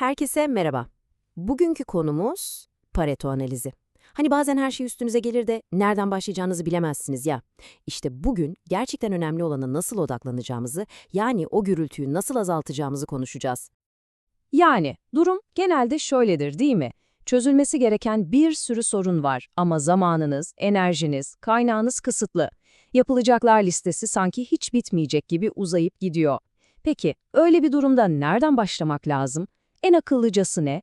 Herkese merhaba. Bugünkü konumuz Pareto analizi. Hani bazen her şey üstünüze gelir de nereden başlayacağınızı bilemezsiniz ya. İşte bugün gerçekten önemli olana nasıl odaklanacağımızı, yani o gürültüyü nasıl azaltacağımızı konuşacağız. Yani durum genelde şöyledir değil mi? Çözülmesi gereken bir sürü sorun var ama zamanınız, enerjiniz, kaynağınız kısıtlı. Yapılacaklar listesi sanki hiç bitmeyecek gibi uzayıp gidiyor. Peki, öyle bir durumda nereden başlamak lazım? En akıllıcası ne?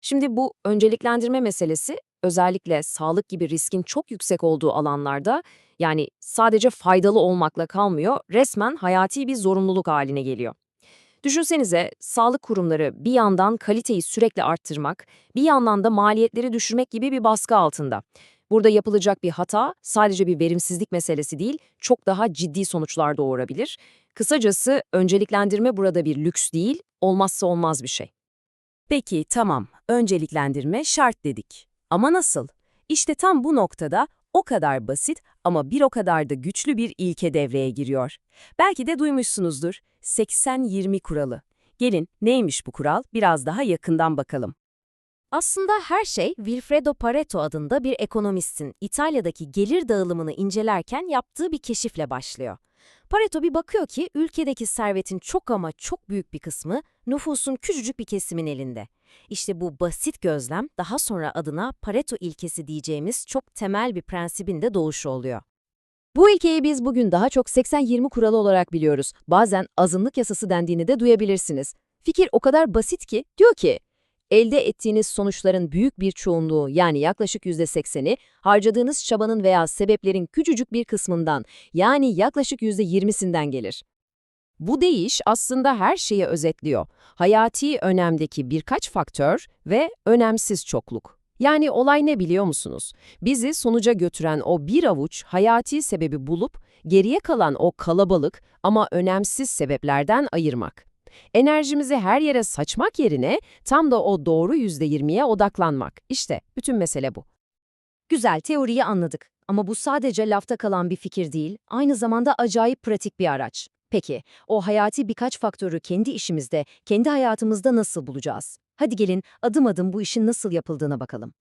Şimdi bu önceliklendirme meselesi özellikle sağlık gibi riskin çok yüksek olduğu alanlarda yani sadece faydalı olmakla kalmıyor, resmen hayati bir zorunluluk haline geliyor. Düşünsenize sağlık kurumları bir yandan kaliteyi sürekli arttırmak, bir yandan da maliyetleri düşürmek gibi bir baskı altında. Burada yapılacak bir hata sadece bir verimsizlik meselesi değil, çok daha ciddi sonuçlar doğurabilir. Kısacası önceliklendirme burada bir lüks değil, olmazsa olmaz bir şey. Peki tamam, önceliklendirme şart dedik. Ama nasıl? İşte tam bu noktada o kadar basit ama bir o kadar da güçlü bir ilke devreye giriyor. Belki de duymuşsunuzdur, 80-20 kuralı. Gelin neymiş bu kural biraz daha yakından bakalım. Aslında her şey Wilfredo Pareto adında bir ekonomistin İtalya'daki gelir dağılımını incelerken yaptığı bir keşifle başlıyor. Pareto bir bakıyor ki ülkedeki servetin çok ama çok büyük bir kısmı nüfusun küçücük bir kesimin elinde. İşte bu basit gözlem daha sonra adına Pareto ilkesi diyeceğimiz çok temel bir prensibin de doğuşu oluyor. Bu ilkeyi biz bugün daha çok 80-20 kuralı olarak biliyoruz. Bazen azınlık yasası dendiğini de duyabilirsiniz. Fikir o kadar basit ki diyor ki, elde ettiğiniz sonuçların büyük bir çoğunluğu yani yaklaşık %80'i harcadığınız çabanın veya sebeplerin küçücük bir kısmından yani yaklaşık %20'sinden gelir. Bu değiş aslında her şeyi özetliyor. Hayati önemdeki birkaç faktör ve önemsiz çokluk. Yani olay ne biliyor musunuz? Bizi sonuca götüren o bir avuç hayati sebebi bulup geriye kalan o kalabalık ama önemsiz sebeplerden ayırmak. Enerjimizi her yere saçmak yerine tam da o doğru %20'ye odaklanmak. İşte bütün mesele bu. Güzel, teoriyi anladık. Ama bu sadece lafta kalan bir fikir değil, aynı zamanda acayip pratik bir araç. Peki, o hayati birkaç faktörü kendi işimizde, kendi hayatımızda nasıl bulacağız? Hadi gelin adım adım bu işin nasıl yapıldığına bakalım.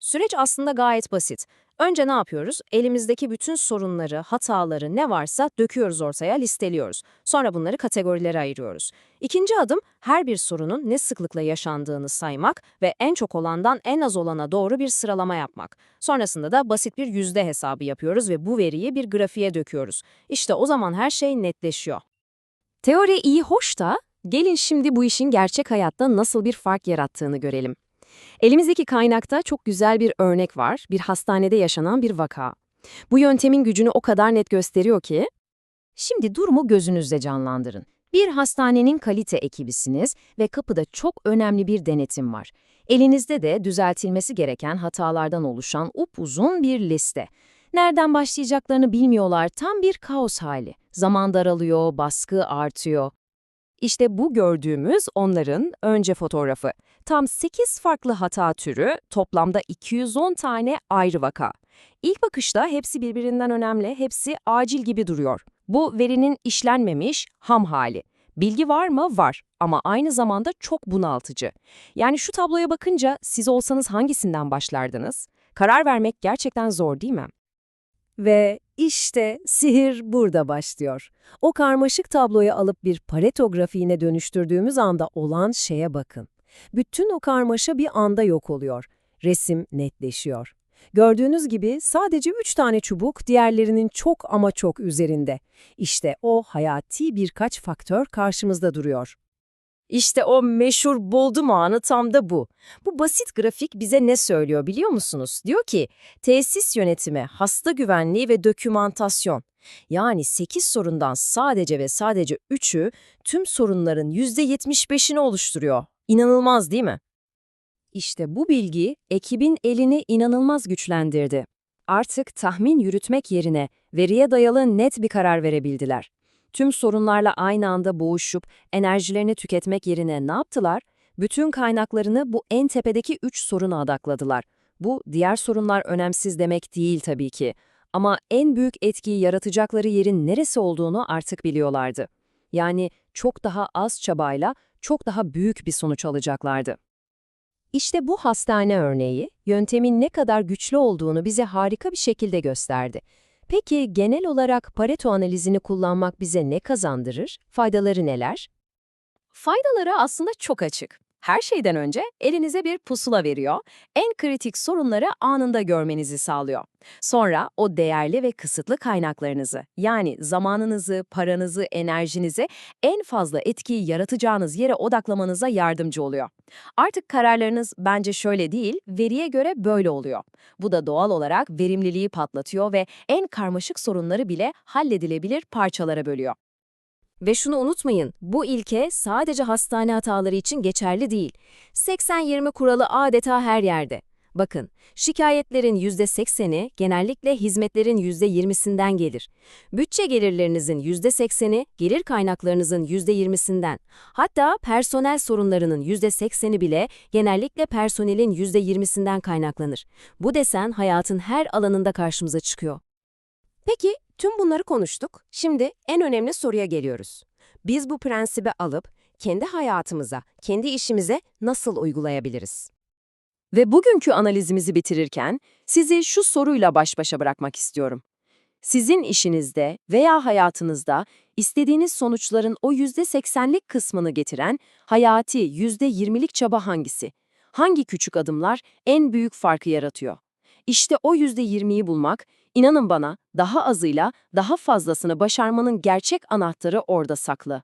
Süreç aslında gayet basit. Önce ne yapıyoruz? Elimizdeki bütün sorunları, hataları ne varsa döküyoruz ortaya, listeliyoruz. Sonra bunları kategorilere ayırıyoruz. İkinci adım her bir sorunun ne sıklıkla yaşandığını saymak ve en çok olandan en az olana doğru bir sıralama yapmak. Sonrasında da basit bir yüzde hesabı yapıyoruz ve bu veriyi bir grafiğe döküyoruz. İşte o zaman her şey netleşiyor. Teori iyi hoş da gelin şimdi bu işin gerçek hayatta nasıl bir fark yarattığını görelim. Elimizdeki kaynakta çok güzel bir örnek var, bir hastanede yaşanan bir vaka. Bu yöntemin gücünü o kadar net gösteriyor ki, şimdi durumu gözünüzde canlandırın. Bir hastanenin kalite ekibisiniz ve kapıda çok önemli bir denetim var. Elinizde de düzeltilmesi gereken hatalardan oluşan upuzun bir liste. Nereden başlayacaklarını bilmiyorlar, tam bir kaos hali. Zaman daralıyor, baskı artıyor. İşte bu gördüğümüz onların önce fotoğrafı. Tam 8 farklı hata türü, toplamda 210 tane ayrı vaka. İlk bakışta hepsi birbirinden önemli, hepsi acil gibi duruyor. Bu verinin işlenmemiş ham hali. Bilgi var mı? Var ama aynı zamanda çok bunaltıcı. Yani şu tabloya bakınca siz olsanız hangisinden başlardınız? Karar vermek gerçekten zor değil mi? Ve işte sihir burada başlıyor. O karmaşık tabloyu alıp bir Pareto grafiğine dönüştürdüğümüz anda olan şeye bakın. Bütün o karmaşa bir anda yok oluyor. Resim netleşiyor. Gördüğünüz gibi sadece üç tane çubuk diğerlerinin çok ama çok üzerinde. İşte o hayati birkaç faktör karşımızda duruyor. İşte o meşhur buldum anı tam da bu. Bu basit grafik bize ne söylüyor biliyor musunuz? Diyor ki tesis yönetimi, hasta güvenliği ve dokümantasyon. Yani 8 sorundan sadece ve sadece 3'ü tüm sorunların %75'ini oluşturuyor. İnanılmaz değil mi? İşte bu bilgi ekibin elini inanılmaz güçlendirdi. Artık tahmin yürütmek yerine veriye dayalı net bir karar verebildiler. Tüm sorunlarla aynı anda boğuşup enerjilerini tüketmek yerine ne yaptılar? Bütün kaynaklarını bu en tepedeki üç soruna adakladılar. Bu diğer sorunlar önemsiz demek değil tabii ki. Ama en büyük etkiyi yaratacakları yerin neresi olduğunu artık biliyorlardı. Yani çok daha az çabayla çok daha büyük bir sonuç alacaklardı. İşte bu hastane örneği, yöntemin ne kadar güçlü olduğunu bize harika bir şekilde gösterdi. Peki genel olarak Pareto analizini kullanmak bize ne kazandırır? Faydaları neler? Faydaları aslında çok açık. Her şeyden önce elinize bir pusula veriyor, en kritik sorunları anında görmenizi sağlıyor. Sonra o değerli ve kısıtlı kaynaklarınızı, yani zamanınızı, paranızı, enerjinizi en fazla etkiyi yaratacağınız yere odaklamanıza yardımcı oluyor. Artık kararlarınız bence şöyle değil, veriye göre böyle oluyor. Bu da doğal olarak verimliliği patlatıyor ve en karmaşık sorunları bile halledilebilir parçalara bölüyor. Ve şunu unutmayın, bu ilke sadece hastane hataları için geçerli değil. 80-20 kuralı adeta her yerde. Bakın, şikayetlerin %80'i genellikle hizmetlerin %20'sinden gelir. Bütçe gelirlerinizin %80'i gelir kaynaklarınızın %20'sinden. Hatta personel sorunlarının %80'i bile genellikle personelin %20'sinden kaynaklanır. Bu desen hayatın her alanında karşımıza çıkıyor. Peki, tüm bunları konuştuk. Şimdi en önemli soruya geliyoruz. Biz bu prensibi alıp kendi hayatımıza, kendi işimize nasıl uygulayabiliriz? Ve bugünkü analizimizi bitirirken sizi şu soruyla baş başa bırakmak istiyorum. Sizin işinizde veya hayatınızda istediğiniz sonuçların o %80'lik kısmını getiren hayati %20'lik çaba hangisi? Hangi küçük adımlar en büyük farkı yaratıyor? İşte o %20'yi bulmak, inanın bana, daha azıyla daha fazlasını başarmanın gerçek anahtarı orada saklı.